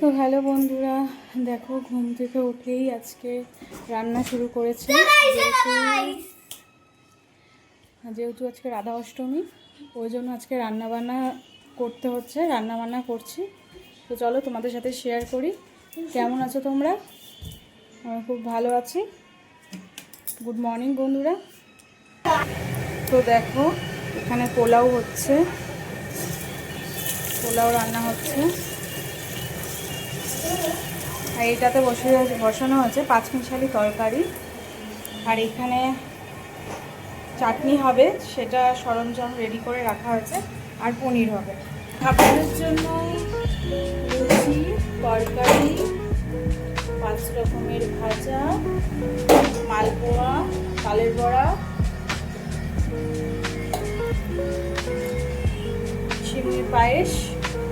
তো হ্যালো বন্ধুরা দেখো ঘুম থেকে উঠেই আজকে রান্না শুরু করেছি। যেহেতু যেহেতু আজকে রাধা অষ্টমী ওই জন্য আজকে রান্না বান্না করতে হচ্ছে রান্না বান্না করছি। তো চলো তোমাদের সাথে শেয়ার করি। কেমন আছো তোমরা? আমি খুব ভালো আছি। গুড মর্নিং বন্ধুরা। তো দেখো এখানে পোলাও হচ্ছে। পোলাও রান্না হচ্ছে। এটাতে বসে বসানো হচ্ছে পাঁচমিশালি তরকারি। আর এখানে চাটনি হবে, সেটা সরঞ্জাম রেডি করে রাখা হয়েছে, আর পনির হবে। খাবারের জন্য লুচি তরকারি, পাঁচ রকমের ভাজা, মালপোয়া তালের বড়া সিমনির পায়েস,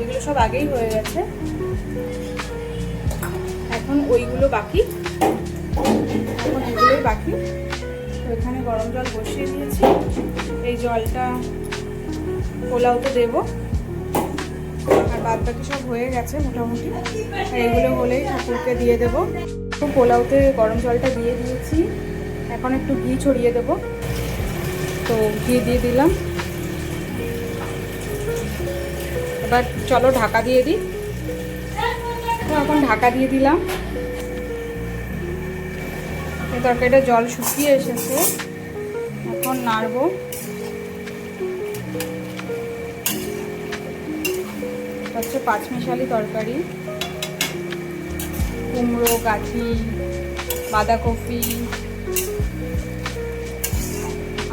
এগুলো সব আগেই হয়ে গেছে। এখন ওইগুলো বাকি। এখন এগুলোই বাকি। তো এখানে গরম জল বসিয়ে দিয়েছি। এই জলটা পোলাওতে দেবো। আর বাদ বাকি সব হয়ে গেছে মোটামুটি। এগুলো হলেই ঠাকুরকে দিয়ে দেবো। তো পোলাওতে গরম জলটা দিয়ে দিয়েছি। এখন একটু ঘি ছড়িয়ে দেবো। তো ঘি দিয়ে দিলাম। এবার চলো ঢাকা দিয়ে দিই। তো এখন ঢাকা দিয়ে দিলাম। তরকারিটা জল শুকিয়ে এসেছে। এখন নাড়বো। হচ্ছে পাঁচমিশালি তরকারি। কুমড়ো গাঠি বাঁধাকপি,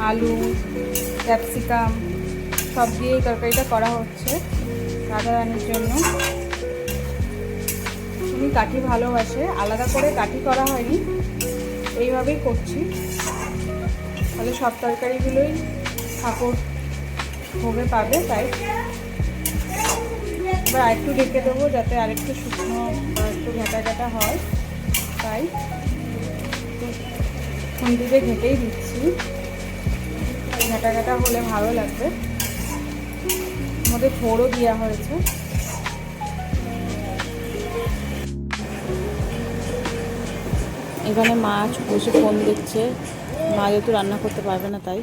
আলু, ক্যাপসিকাম, সব দিয়ে এই তরকারিটা করা হচ্ছে রাধা রানীর জন্য। উনি কাঠি ভালোবাসে, আলাদা করে কাঠি করা হয়নি। এইভাবেই করছি। তাহলে সব তরকারিগুলোই ঠাকুর ভোগে পাবে, তাই। এবার আরেকটু ঢেকে দেবো যাতে আরেকটু শুকনো বা একটু ঘাটা ঘাটা হয়, তাই। খুন্তিতে ঘেঁটেই দিচ্ছি। ঘাটা ঘাটা হলে ভালো লাগবে। আমাদের ফোড়ও দেওয়া হয়েছে। এখানে মাছ বসে ফোন দেখছে। মা যেহেতু রান্না করতে পারবে না তাই।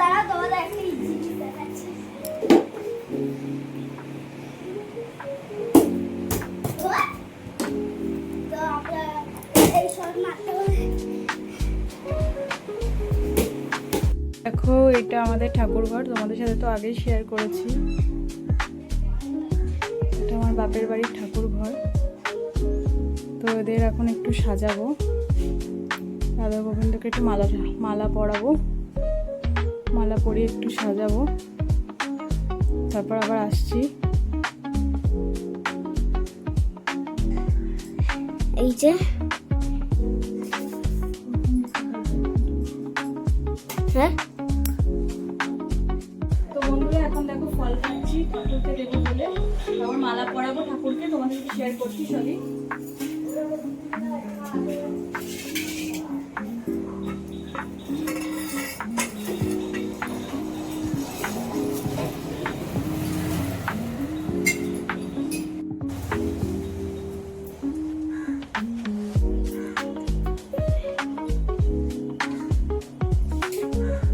তারা তোমাদের একটা তো আমরা এই সব মারতে দেখো, এটা আমাদের ঠাকুর ঘর তোমাদের সাথে তো আগেই শেয়ার করেছি। এটা আমার বাপের বাড়ির ঠাকুর ঘর তো এদের এখন একটু সাজাবো। রাধা গোবিন্দকে একটু মালা মালা পরাবো। মালা পরিয়ে একটু সাজাবো। তারপর আবার আসছি। এই যে। হ্যাঁ? মালা পরাবো ঠাকুরকে তোমাদের সাথে শেয়ার করছি সবই।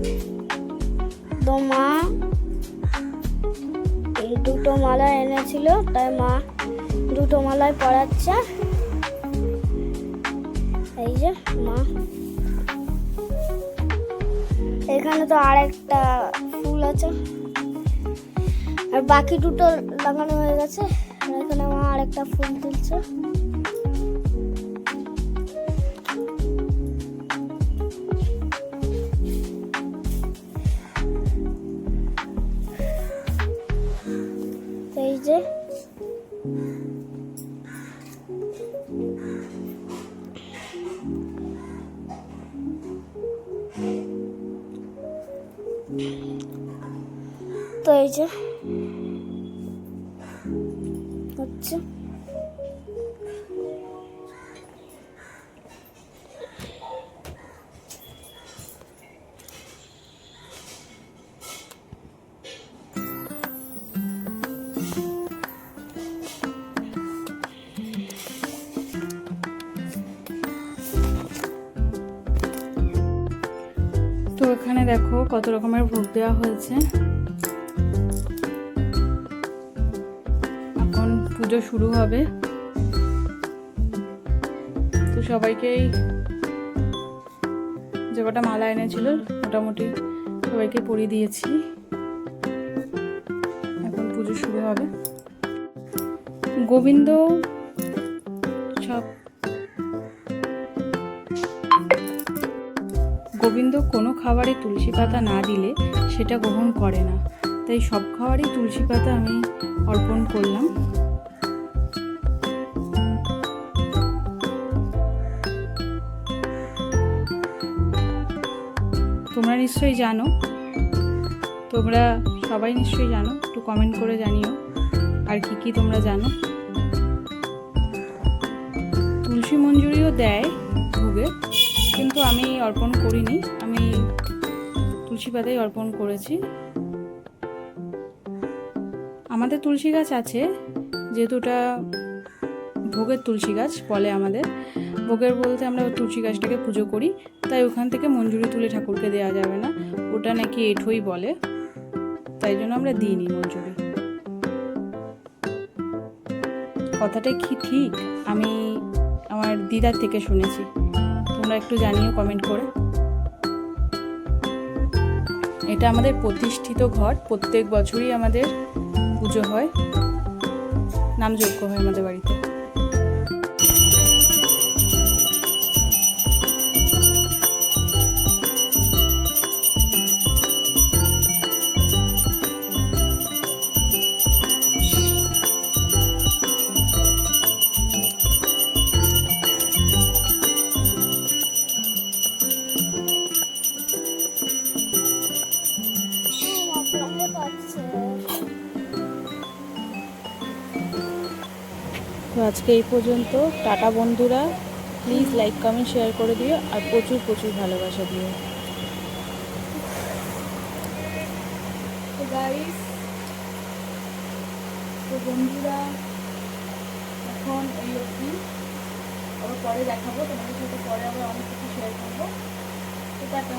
এই দুটো মালা এনেছিল, তাই মা দুটো মালায় পড়াচ্ছে এই যে মা। এখানে তো আরেকটা ফুল আছে। আর বাকি দুটো লাগানো হয়ে গেছে। এখানে মা আরেকটা ফুল তুলছে। তো হচ্ছে। তো এখানে দেখো কত রকমের ভোগ দেওয়া হয়েছে। পুজো শুরু হবে। তো সবাইকেই যে কটা মালা এনেছিল, মোটামুটি সবাইকে পরিয়ে দিয়েছি। এখন পুজো শুরু হবে। গোবিন্দ সব গোবিন্দ কোনো খাবারে তুলসী পাতা না দিলে সেটা গ্রহণ করে না। তাই সব খাবারই তুলসী পাতা আমি অর্পণ করলাম। নিশ্চয়ই জানো। তোমরা সবাই নিশ্চয়ই জানো, একটু কমেন্ট করে জানিও। আর কি কি তোমরা জানো। তুলসী মঞ্জুরিও দেয় ভোগে, কিন্তু আমি অর্পণ করিনি। আমি তুলসী পাতাই অর্পণ করেছি। আমাদের তুলসী গাছ আছে, যেহেতু ওটা ভোগের তুলসী গাছ বলে আমাদের। ভোগের বলতে আমরা তুলসী গাছটাকে পুজো করি, তাই ওখান থেকে মঞ্জুরি তুলে ঠাকুরকে দেওয়া যাবে না। ওটা নাকি এঠোই বলে, তাই জন্য আমরা দিইনি মঞ্জুরি। কথাটা কি ঠিক? আমি আমার দিদার থেকে শুনেছি। তোমরা একটু জানিও কমেন্ট করে। এটা আমাদের প্রতিষ্ঠিত ঘর, প্রত্যেক বছরই আমাদের পুজো হয়। নামযজ্ঞ হয় আমাদের বাড়িতে। তো আজকে এই পর্যন্ত। টাটা বন্ধুরা। প্লিজ লাইক কমেন্ট শেয়ার করে দিও আর প্রচুর প্রচুর ভালোবাসা দিও। তো বন্ধুরা, এখন এই অবধি। আবার পরে দেখাবো। তোমাদের সাথে পরে আবার অনেক কিছু শেয়ার করব। তো টাটা।